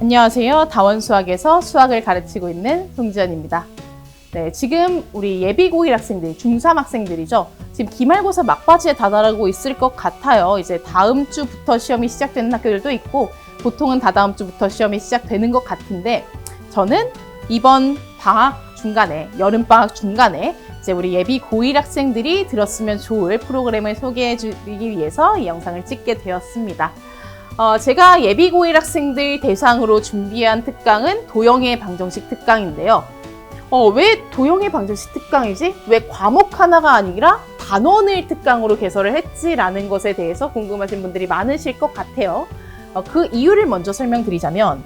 안녕하세요. 다원 수학에서 수학을 가르치고 있는 송지연입니다. 네, 지금 우리 예비 고1 학생들, 중3 학생들이죠. 지금 기말고사 막바지에 다다르고 있을 것 같아요. 이제 다음 주부터 시험이 시작되는 학교들도 있고, 보통은 다다음 주부터 시험이 시작되는 것 같은데, 저는 이번 방학 중간에, 여름방학 중간에, 이제 우리 예비 고1 학생들이 들었으면 좋을 프로그램을 소개해 드리기 위해서 이 영상을 찍게 되었습니다. 어, 제가 예비 고1 학생들 대상으로 준비한 특강은 도형의 방정식 특강인데요. 어, 왜 도형의 방정식 특강이지? 왜 과목 하나가 아니라 단원을 특강으로 개설을 했지라는 것에 대해서 궁금하신 분들이 많으실 것 같아요. 어, 그 이유를 먼저 설명드리자면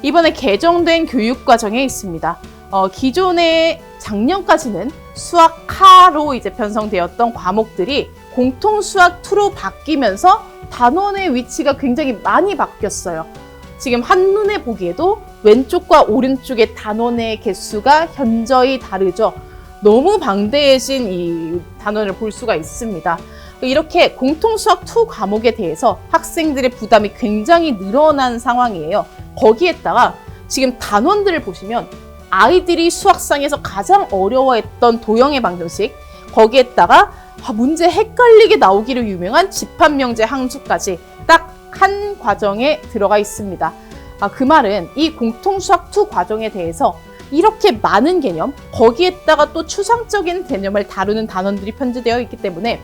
이번에 개정된 교육과정에 있습니다. 어, 기존에 작년까지는 수학카로 이제 편성되었던 과목들이 공통 수학 2로 바뀌면서 단원의 위치가 굉장히 많이 바뀌었어요. 지금 한눈에 보기에도 왼쪽과 오른쪽의 단원의 개수가 현저히 다르죠. 너무 방대해진 이 단원을 볼 수가 있습니다. 이렇게 공통 수학 2 과목에 대해서 학생들의 부담이 굉장히 늘어난 상황이에요. 거기에다가 지금 단원들을 보시면 아이들이 수학상에서 가장 어려워했던 도형의 방정식 거기에다가 아, 문제 헷갈리게 나오기로 유명한 집합명제 항수까지 딱 한 과정에 들어가 있습니다. 아, 그 말은 이 공통수학 2 과정에 대해서 이렇게 많은 개념, 거기에다가 또 추상적인 개념을 다루는 단원들이 편제되어 있기 때문에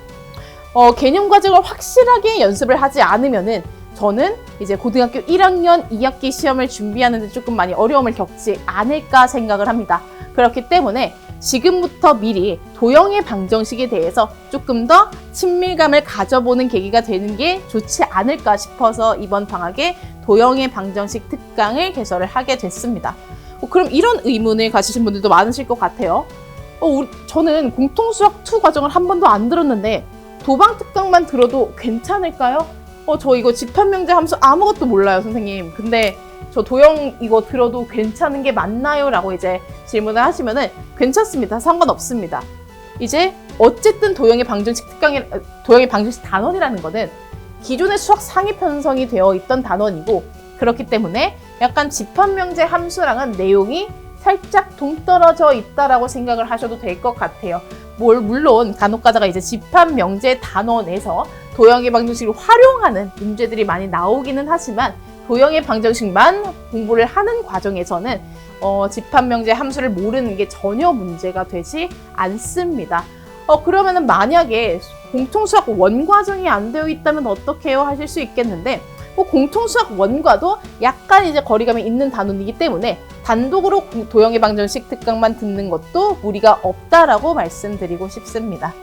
어, 개념 과정을 확실하게 연습을 하지 않으면은 저는 이제 고등학교 1학년 2학기 시험을 준비하는데 조금 많이 어려움을 겪지 않을까 생각을 합니다. 그렇기 때문에 지금부터 미리 도형의 방정식에 대해서 조금 더 친밀감을 가져보는 계기가 되는 게 좋지 않을까 싶어서 이번 방학에 도형의 방정식 특강을 개설을 하게 됐습니다. 어, 그럼 이런 의문을 가지신 분들도 많으실 것 같아요. 어, 우리, 저는 공통수학 2 과정을 한 번도 안 들었는데 도방 특강만 들어도 괜찮을까요? 어, 저 이거 집합명제 함수 아무것도 몰라요, 선생님. 근데 저 도형 이거 들어도 괜찮은 게 맞나요? 라고 이제 질문을 하시면은 괜찮습니다. 상관없습니다. 이제 어쨌든 도형의 방정식 특강이 도형의 방정식 단원이라는 거는 기존의 수학 상위 편성이 되어 있던 단원이고 그렇기 때문에 약간 집합명제 함수랑은 내용이 살짝 동떨어져 있다라고 생각을 하셔도 될 것 같아요. 뭘 물론 간혹 가다가 이제 집합명제 단원에서 도형의 방정식을 활용하는 문제들이 많이 나오기는 하지만 도형의 방정식만 공부를 하는 과정에서는 어, 집합명제 함수를 모르는 게 전혀 문제가 되지 않습니다. 어, 그러면은 만약에 공통수학 원과정이 안 되어 있다면 어떻게 해요? 하실 수 있겠는데, 뭐 공통수학 원과도 약간 이제 거리감이 있는 단원이기 때문에 단독으로 도형의 방정식 특강만 듣는 것도 무리가 없다라고 말씀드리고 싶습니다.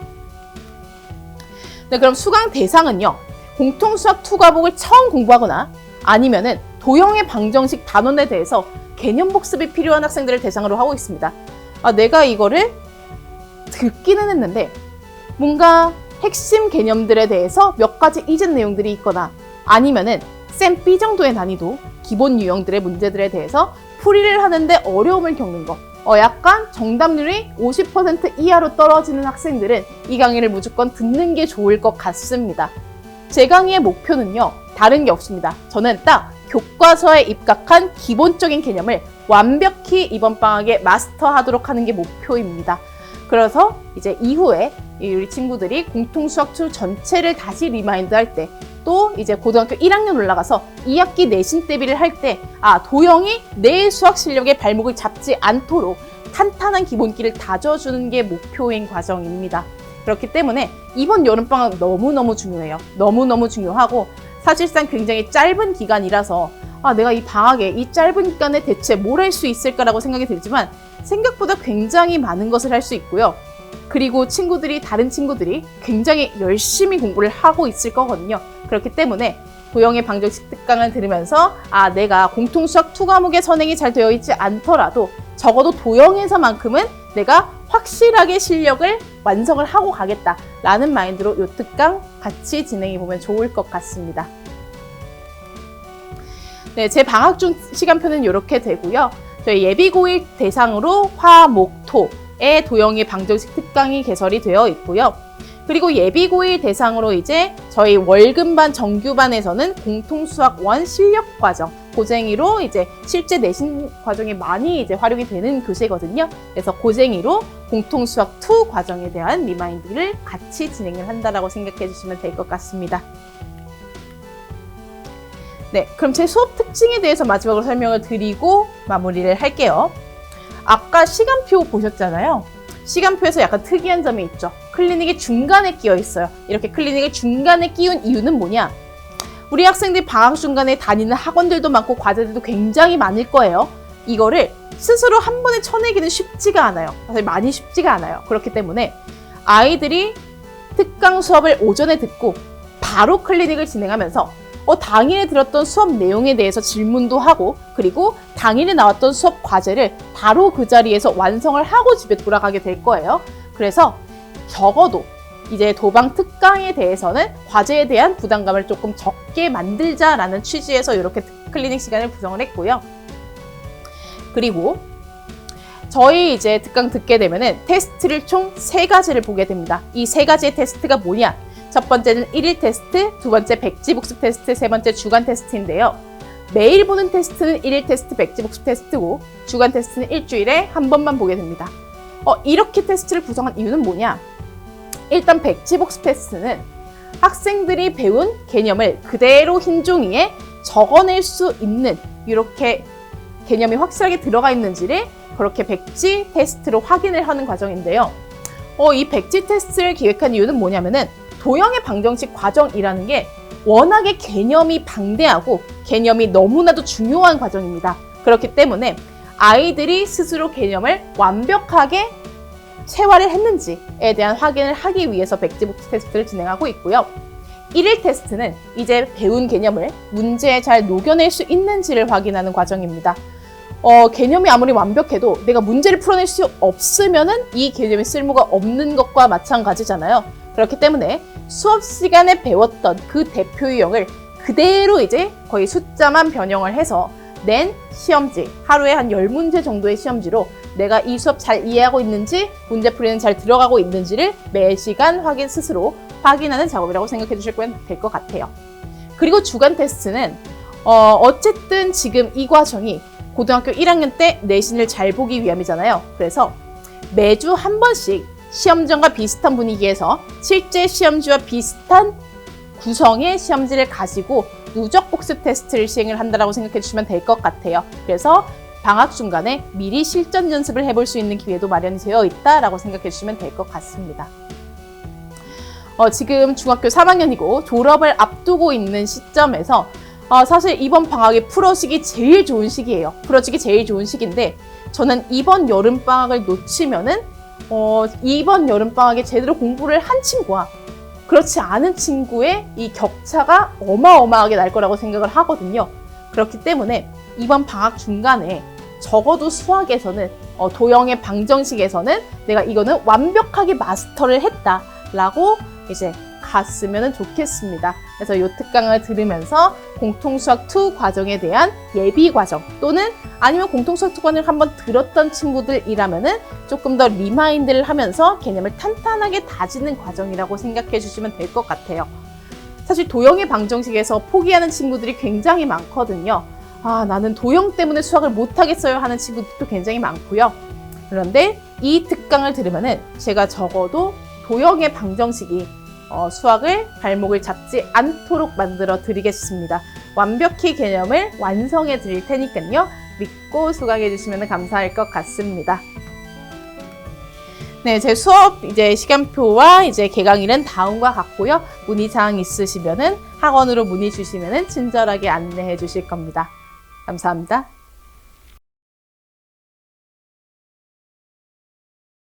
네, 그럼 수강 대상은요. 공통수학 2 과목을 처음 공부하거나 아니면은 도형의 방정식 단원에 대해서 개념 복습이 필요한 학생들을 대상으로 하고 있습니다. 아, 내가 이거를 듣기는 했는데 뭔가 핵심 개념들에 대해서 몇 가지 잊은 내용들이 있거나 아니면은 쌤 B 정도의 난이도 기본 유형들의 문제들에 대해서 풀이를 하는데 어려움을 겪는 거. 어, 약간 정답률이 50% 이하로 떨어지는 학생들은 이 강의를 무조건 듣는 게 좋을 것 같습니다. 제 강의의 목표는요, 다른 게 없습니다. 저는 딱 교과서에 입각한 기본적인 개념을 완벽히 이번 방학에 마스터하도록 하는 게 목표입니다. 그래서 이제 이후에 우리 친구들이 공통 수학 2 전체를 다시 리마인드 할 때, 또 이제 고등학교 1학년 올라가서 2학기 내신 대비를 할 때, 아, 도형이 내 수학 실력의 발목을 잡지 않도록 탄탄한 기본기를 다져주는 게 목표인 과정입니다. 그렇기 때문에 이번 여름방학 너무너무 중요해요. 너무너무 중요하고 사실상 굉장히 짧은 기간이라서 아, 내가 이 방학에 이 짧은 기간에 대체 뭘 할 수 있을까라고 생각이 들지만 생각보다 굉장히 많은 것을 할 수 있고요. 그리고 친구들이, 다른 친구들이 굉장히 열심히 공부를 하고 있을 거거든요. 그렇기 때문에 도형의 방정식 특강을 들으면서 아, 내가 공통수학 2 과목의 선행이 잘 되어 있지 않더라도 적어도 도형에서만큼은 내가 확실하게 실력을 완성을 하고 가겠다라는 마인드로 이 특강 같이 진행해 보면 좋을 것 같습니다. 네, 제 방학 중 시간표는 이렇게 되고요. 저희 예비고일 대상으로 화, 목, 토의 도형의 방정식 특강이 개설이 되어 있고요. 그리고 예비고일 대상으로 이제 저희 월급반 정규반에서는 공통수학 원 실력 과정 고쟁이로 이제 실제 내신 과정에 많이 이제 활용이 되는 교재거든요. 그래서 고쟁이로 공통수학 2 과정에 대한 리마인드를 같이 진행을 한다라고 생각해 주시면 될 것 같습니다. 네, 그럼 제 수업 특징에 대해서 마지막으로 설명을 드리고 마무리를 할게요. 아까 시간표 보셨잖아요. 시간표에서 약간 특이한 점이 있죠. 클리닉이 중간에 끼어 있어요. 이렇게 클리닉을 중간에 끼운 이유는 뭐냐? 우리 학생들이 방학 중간에 다니는 학원들도 많고 과제들도 굉장히 많을 거예요. 이거를 스스로 한 번에 쳐내기는 쉽지가 않아요. 사실 많이 쉽지가 않아요. 그렇기 때문에 아이들이 특강 수업을 오전에 듣고 바로 클리닉을 진행하면서 어, 당일에 들었던 수업 내용에 대해서 질문도 하고 그리고 당일에 나왔던 수업 과제를 바로 그 자리에서 완성을 하고 집에 돌아가게 될 거예요. 그래서 적어도 이제 도방 특강에 대해서는 과제에 대한 부담감을 조금 적게 만들자라는 취지에서 이렇게 클리닉 시간을 구성을 했고요. 그리고 저희 이제 특강 듣게 되면은 테스트를 총 세 가지를 보게 됩니다. 이 세 가지의 테스트가 뭐냐? 첫 번째는 1일 테스트, 두 번째 백지 복습 테스트, 세 번째 주간 테스트인데요. 매일 보는 테스트는 1일 테스트, 백지 복습 테스트고 주간 테스트는 일주일에 한 번만 보게 됩니다. 어, 이렇게 테스트를 구성한 이유는 뭐냐? 일단 백지 복습 테스트는 학생들이 배운 개념을 그대로 흰 종이에 적어낼 수 있는 이렇게 개념이 확실하게 들어가 있는지를 그렇게 백지 테스트로 확인을 하는 과정인데요. 어, 이 백지 테스트를 기획한 이유는 뭐냐면은 도형의 방정식 과정이라는 게 워낙에 개념이 방대하고 개념이 너무나도 중요한 과정입니다. 그렇기 때문에 아이들이 스스로 개념을 완벽하게 체화를 했는지에 대한 확인을 하기 위해서 백지복수 테스트를 진행하고 있고요. 1일 테스트는 이제 배운 개념을 문제에 잘 녹여낼 수 있는지를 확인하는 과정입니다. 어, 개념이 아무리 완벽해도 내가 문제를 풀어낼 수 없으면은 이 개념이 쓸모가 없는 것과 마찬가지잖아요. 그렇기 때문에 수업 시간에 배웠던 그 대표 유형을 그대로 이제 거의 숫자만 변형을 해서 낸 시험지, 하루에 한 10문제 정도의 시험지로 내가 이 수업 잘 이해하고 있는지, 문제풀이는 잘 들어가고 있는지를 매 시간 확인 스스로 확인하는 작업이라고 생각해 주시면 될 것 같아요. 그리고 주간 테스트는 어, 어쨌든 지금 이 과정이 고등학교 1학년 때 내신을 잘 보기 위함이잖아요. 그래서 매주 한 번씩 시험전과 비슷한 분위기에서 실제 시험지와 비슷한 구성의 시험지를 가지고 누적 복습 테스트를 시행을 한다고 생각해 주시면 될 것 같아요. 그래서 방학 중간에 미리 실전 연습을 해볼 수 있는 기회도 마련되어 있다라고 생각해 주시면 될 것 같습니다. 어, 지금 중학교 3학년이고 졸업을 앞두고 있는 시점에서 어, 사실 이번 방학이 풀어지기 제일 좋은 시기예요. 풀어지기 제일 좋은 시기인데 저는 이번 여름 방학을 놓치면은 어, 이번 여름방학에 제대로 공부를 한 친구와 그렇지 않은 친구의 이 격차가 어마어마하게 날 거라고 생각을 하거든요. 그렇기 때문에 이번 방학 중간에 적어도 수학에서는 어, 도형의 방정식에서는 내가 이거는 완벽하게 마스터를 했다라고 이제 갔으면 좋겠습니다. 그래서 이 특강을 들으면서 공통수학 2 과정에 대한 예비 과정 또는 아니면 공통수학 2 과정을 한번 들었던 친구들이라면은 조금 더 리마인드를 하면서 개념을 탄탄하게 다지는 과정이라고 생각해 주시면 될 것 같아요. 사실 도형의 방정식에서 포기하는 친구들이 굉장히 많거든요. 아, 나는 도형 때문에 수학을 못하겠어요 하는 친구들도 굉장히 많고요. 그런데 이 특강을 들으면은 제가 적어도 도형의 방정식이 어, 수학을 발목을 잡지 않도록 만들어 드리겠습니다. 완벽히 개념을 완성해 드릴 테니까요. 믿고 수강해 주시면 감사할 것 같습니다. 네, 제 수업 이제 시간표와 이제 개강일은 다음과 같고요. 문의 사항 있으시면은 학원으로 문의 주시면은 친절하게 안내해 주실 겁니다. 감사합니다.